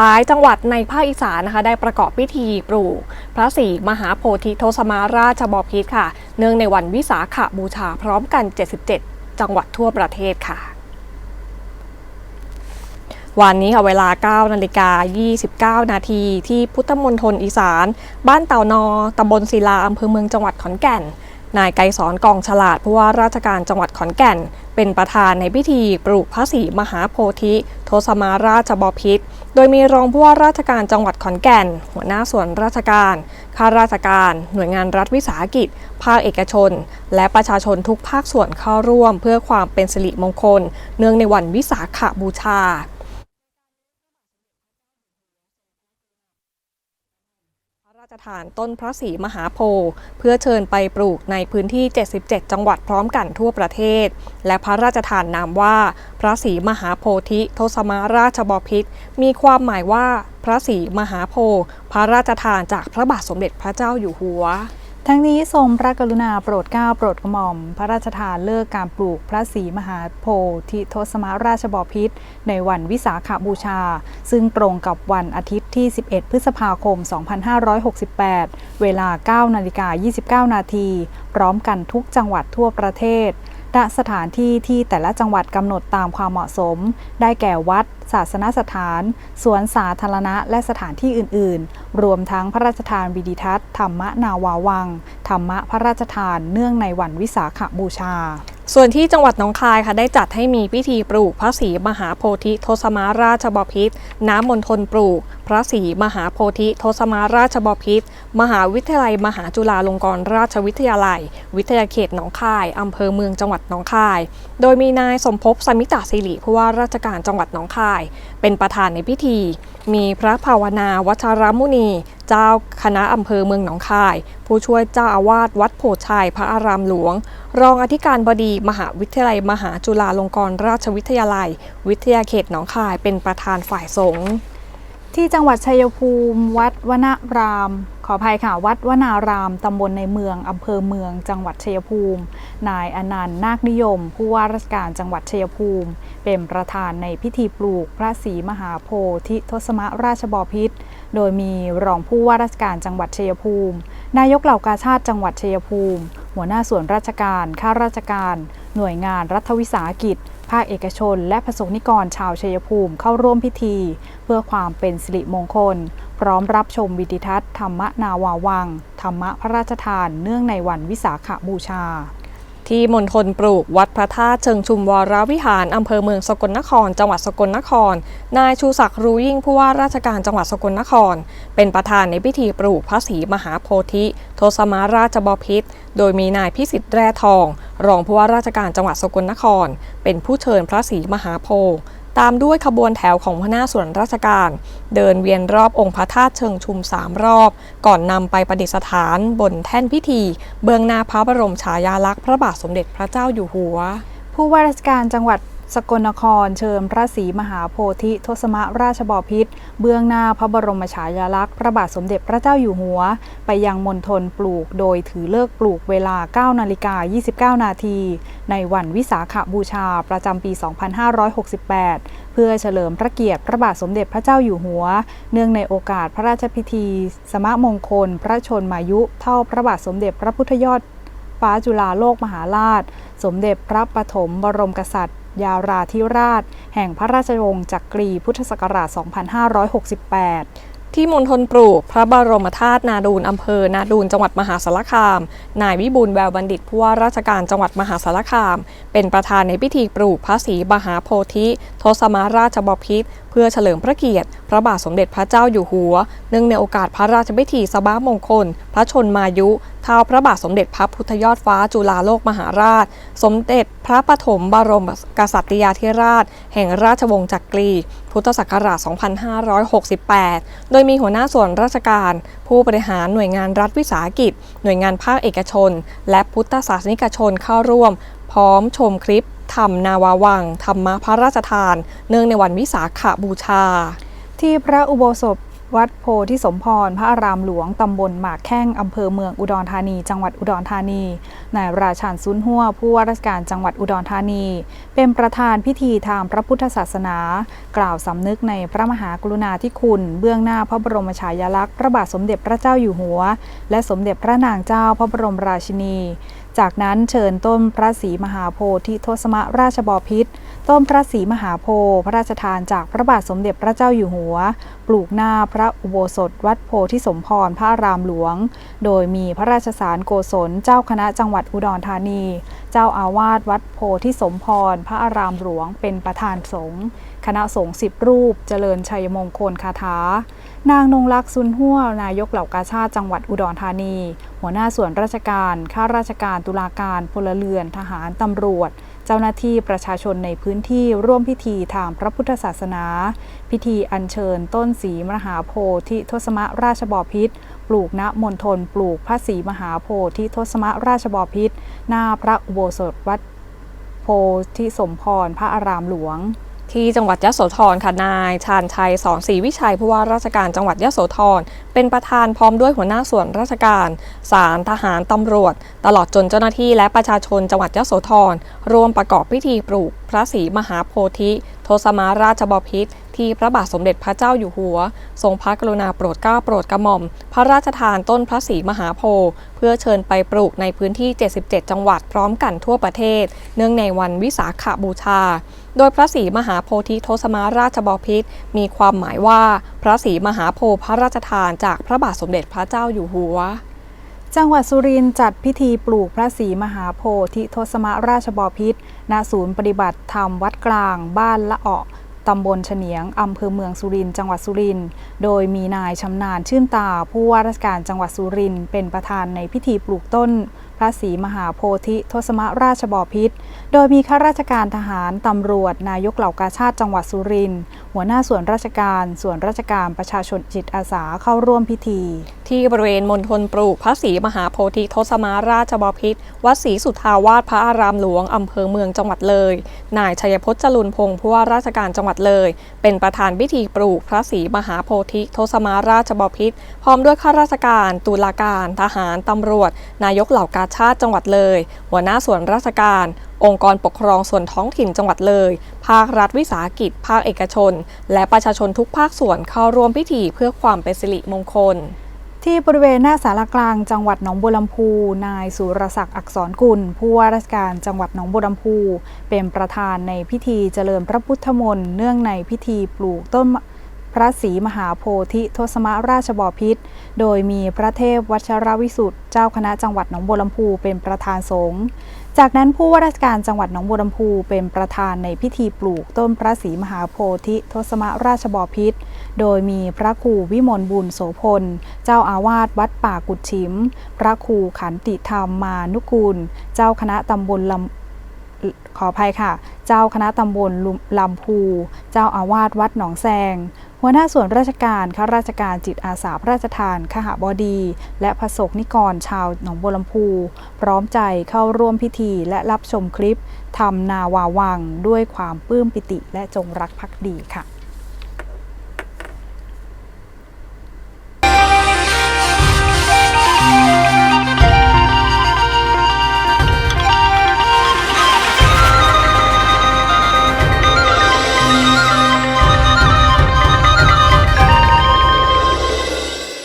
หลายจังหวัดในภาคอีสานนะคะ ได้ประกอบพิธีปลูก พระศรีมหาโพธิโทสมาราชบพิตรค่ะ เนื่องในวันวิสาขบูชาพร้อมกัน 77 จังหวัดทั่วประเทศค่ะวันนี้ค่ะเวลา 9 นาฬิกา 29 นาทีที่พุทธมณฑลอีสาน บ้านเต่านอตำบลศิลาอำเภอเมืองจังหวัดขอนแก่น นายไกรสอนกองฉลาดผู้ว่าราชการจังหวัดขอนแก่น เป็นประธานในพิธีปลูกพระศรีมหาโพธิ โทสมาราชบพิตร ดยมีรองผู้ว่าราชการจังหวัดขอนแก่น หัวหน้าส่วนราชการ ข้าราชการ หน่วยงานรัฐวิสาหกิจ ภาคเอกชน และประชาชนทุกภาคส่วนเข้าร่วม เพื่อความเป็นสิริมงคล เนื่องในวันวิสาขบูชา พระรา ชทานต้นพระศรีมหาโพธิ์เพื่อเชิญไปปลูกในพื้นที่ 77 จังหวัดพร้อมกันทั่วประเทศ และพระราชทานนามว่า พระศรีมหาโพธิโทสมาราชบพิษมีความหมายว่าพระศรีมหาโพธิ์พระราชทานจากพระบาทสมเด็จพระเจ้าอยู่หัว ทั้งนี้ทรงพระกรุณาโปรดเกล้าโปรดกระหม่อม พระราชทานเลิกการปลูกพระศรีมหาโพธิโทสมาราชบพิษในวันวิสาขบูชา ซึ่งตรงกับวันอาทิตย์ที่ 11 พฤษภาคม 2568 เวลา 9 นาฬิกา 29 นาที พร้อมกันทุกจังหวัดทั่วประเทศ ณสถานที่ที่แต่ละจังหวัดกำหนดตามความเหมาะสม ได้แก่วัด ศาสนสถาน สวนสาธารณะ และสถานที่อื่น ๆ รวมทั้งพระราชทานวิดิทัศน์ธรรมนาวาวัง ธรรมะพระราชทานเนื่องในวันวิสาขบูชา ส่วนที่จังหวัดหนองคายค่ะได้จัดให้มีพิธีปลูกพระศรีมหาโพธิโทสมาราชบพิตรน้ำมณฑลปลูก พระศรีมหาโพธิโทสมาราชบพิตรมหาวิทยาลัย มหาจุฬาลงกรณราชวิทยาลัย วิทยาเขตหนองคายอำเภอเมืองจังหวัดหนองคาย โดยมีนายสมภพสมิตาสิริผู้ว่าราชการจังหวัดหนองคาย เป็นประธานในพิธี มีพระภาวนาวัชรมุนี เจ้าคณะอำเภอเมืองหนองคาย ผู้ช่วยเจ้าอาวาสวัดโพชัยพระอารามหลวง รองอธิการบดีมหาวิทยาลัย มหาจุฬาลงกรณราชวิทยาลัย วิทยาเขตหนองคายเป็นประธานฝ่ายสงฆ์ ที่จังหวัดชัยภูมิวัดวนาราม ขออภัยค่ะ วัดวนารามตำบลในเมืองอำเภอเมือง จังหวัดชัยภูมิ นายอนันต์นาคนิยม ผู้ว่าราชการจังหวัดชัยภูมิ เป็นประธานในพิธีปลูกพระศรีมหาโพธิทศมราชบพิตรโดยมีรองผู้ว่าราชการจังหวัดชัยภูมิ นายกเหล่ากาชาติจังหวัดชัยภูมิ หัวหน้าส่วนราชการข้าราชการ หน่วยงานรัฐวิสาหกิจ ภาคเอกชน และประสงนิกรชาวชัยภูมิเข้าร่วมพิธี เพื่อความเป็นสิริมงคล พร้อมรับชมวิดิทัศน์ธรรมนาวาวัง ธรรมพระราชทานเนื่องในวันวิสาขบูชาที่มณฑลปลูกวัดพระธาตุเชิงชุมวรวิหารอำเภอเมืองสกลนคร จังหวัดสกลนคร นายชูศักดิ์รู้ยิ่งผู้ว่าราชการจังหวัดสกลนคร เป็นประธานในพิธีปลูกพระศรีมหาโพธิ โทสมาราชบพิตรโดยมีนายพิสิทธิ์แร่ทอง รองผู้ว่าราชการจังหวัดสกลนคร เป็นผู้เชิญพระศรีมหาโพธิ์ตามด้วยขบวนแถวของหัวหน้าส่วนราชการ เดินเวียนรอบองค์พระธาตุเชิงชุมสามรอบ ก่อนนำไปประดิษฐานบนแท่นพิธี เบื้องหน้าพระบรมฉายาลักษณ์พระบาทสมเด็จพระเจ้าอยู่หัว ผู้ว่าราชการจังหวัดสกลนครเชิญพระศรีมหาโพธิทศมราชบพิตรเบื้องหน้าพระบรมฉายาลักษณ์พระบาทสมเด็จพระเจ้าอยู่หัว ไปยังมณฑลปลูกโดยถือเลิกปลูกเวลา 9 นาฬิกา 29 นาที ในวันวิสาขบูชาประจำปี 2568 เพื่อเฉลิมพระเกียรติพระบาทสมเด็จพระเจ้าอยู่หัว เนื่องในโอกาสพระราชพิธี สมะมงคล พระชนมายุ เท่าพระบาทสมเด็จพระพุทธยอด ฟ้าจุฬาโลกมหาราช สมเด็จพระปฐมบรมกษัตริย์ ยาราธิราช แห่งพระราชวงศ์จักรีพุทธศักราช 2568ที่มณฑลปลูกพระบรมธาตุนาดูนอำเภอ นาดูนจังหวัดมหาสารคาม นายวิบูลแววบัณฑิตผู้ว่าราชการจังหวัดมหาสารคาม เป็นประธานในพิธีปลูกพระศรีมหาโพธิทสมาราชบพิตรเพื่อเฉลิมพระเกียรติ พระบาทสมเด็จพระเจ้าอยู่หัว เนื่องในโอกาสพระราชพิธีสบามงคล พระชนมายุเท้าพระบาทสมเด็จพระพุทธยอดฟ้าจุฬาโลกมหาราช สมเด็จพระปฐมบรมกษัตริยาธิราช แห่งราชวงศ์จักรี พุทธศักราช 2568 โดยมีหัวหน้าส่วนราชการ ผู้บริหารหน่วยงานรัฐวิสาหกิจ หน่วยงานภาคเอกชน และพุทธศาสนิกชนเข้าร่วม พร้อมชมคลิป ธรรมนาวาวัง ธรรมพระราชทาน เนื่องในวันวิสาขบูชา ที่พระอุโบสถวัดโพธิสมพร พระอารามหลวง ตำบลหมากแข้ง อำเภอเมืองอุดรธานี จังหวัดอุดรธานี นายราชาญซุนหัวผู้ว่าราชการจังหวัดอุดรธานี เป็นประธานพิธีทางพระพุทธศาสนา กล่าวสำนึกในพระมหากรุณาธิคุณ เบื้องหน้าพระบรมฉายาลักษณ์ พระบาทสมเด็จพระเจ้าอยู่หัว และสมเด็จพระนางเจ้าพระบรมราชินี จากนั้นเชิญต้นพระศรีมหาโพธิทศมราชบพิษต้นพระศรีมหาโพธิ์พระราชทานจากพระบาทสมเด็จพระเจ้าอยู่หัว ปลูกหน้าพระอุโบสถวัดโพธิสมพรพระอารามหลวง โดยมีพระราชสารโกศลเจ้าคณะจังหวัดอุดรธานีเจ้าอาวาสวัดโพธิสมพร พระอารามหลวงเป็นประธานสงฆ์คณะสงฆ์สิบรูป เจริญชัยมงคลคาถา นางนงลักษณ์ซุนหัวนายกเหล่ากาชาติจังหวัดอุดรธานี หัวหน้าส่วนราชการ ข้าราชการตุลาการพลเรือนทหารตำรวจ เจ้าหน้าที่ประชาชนในพื้นที่ร่วมพิธีทางพระพุทธศาสนา พิธีอัญเชิญต้นสีมหาโพธิทศมราชบพิตร ปลูกณมณฑลปลูกพระศรีมหาโพธิทศมราชบพิตรหน้าพระอุโบสถวัดโพธิสมพรพระอารามหลวงที่จังหวัดยะโสธรค่ะนายชาญชัยสอนศรีวิชัยผู้ว่าราชการจังหวัดยะโสธรเป็นประธานพร้อมด้วยหัวหน้าส่วนราชการศาลทหารตำรวจ ตลอดจนเจ้าหน้าที่และประชาชนจังหวัดยะโสธรร่วมประกอบพิธีปลูกพระศรีมหาโพธิทศมาราชบพิตร ที่พระบาทสมเด็จพระเจ้าอยู่หัว ทรงพระกรุณาโปรดเกล้าโปรดกระหม่อม พระราชทานต้นพระศรีมหาโพธิ์เพื่อเชิญไปปลูกในพื้นที่ 77 จังหวัดพร้อมกันทั่วประเทศ เนื่องในวันวิสาขบูชา โดยพระศรีมหาโพธิทศมาราชบพิตรมีความหมายว่า พระศรีมหาโพธิ์พระราชทานจากพระบาทสมเด็จพระเจ้าอยู่หัวจังหวัดสุรินทร์จัดพิธีปลูกพระศรีมหาโพธิทศมราชบพิตรณศูนย์ปฏิบัติธรรมวัดกลางบ้านละเอะ ตำบลเฉนียง อำเภอเมืองสุรินทร์ จังหวัดสุรินทร์ โดยมีนายชำนาญชื่นตา ผู้ว่าราชการจังหวัดสุรินทร์ เป็นประธานในพิธีปลูกต้น พระศรีมหาโพธิทศมราชบพิตรโดยมีข้าราชการทหาร ตำรวจ นายกเหล่ากาชาติจังหวัดสุรินทร์หัวหน้าส่วนราชการ ส่วนราชการประชาชนจิตอาสาเข้าร่วมพิธี ที่บริเวณมณฑลปลูกพระศรีมหาโพธิทศมาราชบพิตรวัดศรีสุทาวาสพระอารามหลวง อำเภอเมืองจังหวัดเลย นายชัยพจน์จรุนพงศ์ผู้ว่าราชการจังหวัดเลย เป็นประธานพิธีปลูกพระศรีมหาโพธิทศมาราชบพิตรพร้อมด้วยข้าราชการ ตุลาการ ทหาร ตำรวจ นายกเหล่ากาชาติจังหวัดเลย หัวหน้าส่วนราชการ องค์กรปกครองส่วนท้องถิ่นจังหวัดเลย ภาครัฐวิสาหกิจ ภาคเอกชน และประชาชนทุกภาคส่วนเข้าร่วมพิธีเพื่อความเป็นสิริมงคลที่บริเวณหน้าสารกลางจังหวัดหนองบัวลำพู นายสุรศักดิ์อักษรกุล ผู้ว่าราชการจังหวัดหนองบัวลำพู เป็นประธานในพิธีเจริญพระพุทธมนต์เนื่องในพิธีปลูกต้น ระศรีมหาโพธิทศมราชบพิตรโดยมีพระเทพวัชรวิสุทธิ์เจ้าคณะจังหวัดหนองบัวลำพูเป็นประธานสงฆ์จากนั้นผู้ว่าราชการจังหวัดหนองบัวลำพูเป็นประธานในพิธีปลูกต้นพระศรีมหาโพธิทศมราชบพิตรโดยมีพระครูวิมลบุญโสพล เจ้าอาวาสวัดป่ากุดชิม พระครูขันติธรรมมานุกูล เจ้าคณะตำบลลำขออภัยค่ะ เจ้าคณะตำบลลำพู เจ้าอาวาสวัดหนองแซง หัวหน้าส่วนราชการข้าราชการจิตอาสาพระราชทานขหบดี และพระสงฆ์นิกรชาวหนองบัวลำพู พร้อมใจเข้าร่วมพิธีและรับชมคลิปทำนาวาวัง ด้วยความปลื้มปิติและจงรักภักดีค่ะ